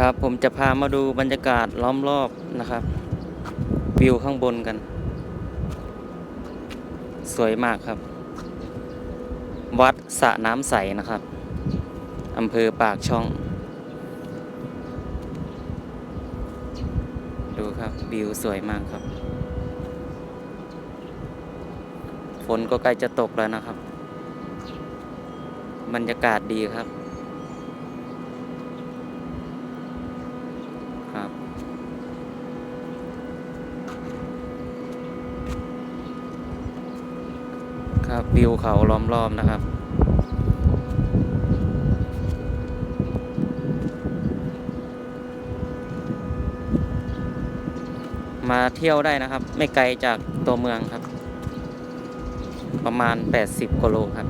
ครับผมจะพามาดูบรรยากาศล้อมรอบนะครับ วิวข้างบนกัน สวยมากครับ วัดสระน้ำใสนะครับอำเภอปากช่อง ดูครับวิวสวยมากครับ ฝนก็ใกล้จะตกแล้วนะครับ บรรยากาศดีครับ ครับวิวเขาล้อมรอบนะครับ มาเที่ยวได้นะครับ ไม่ไกลจากตัวเมืองครับ ประมาณ 80กิโลครับ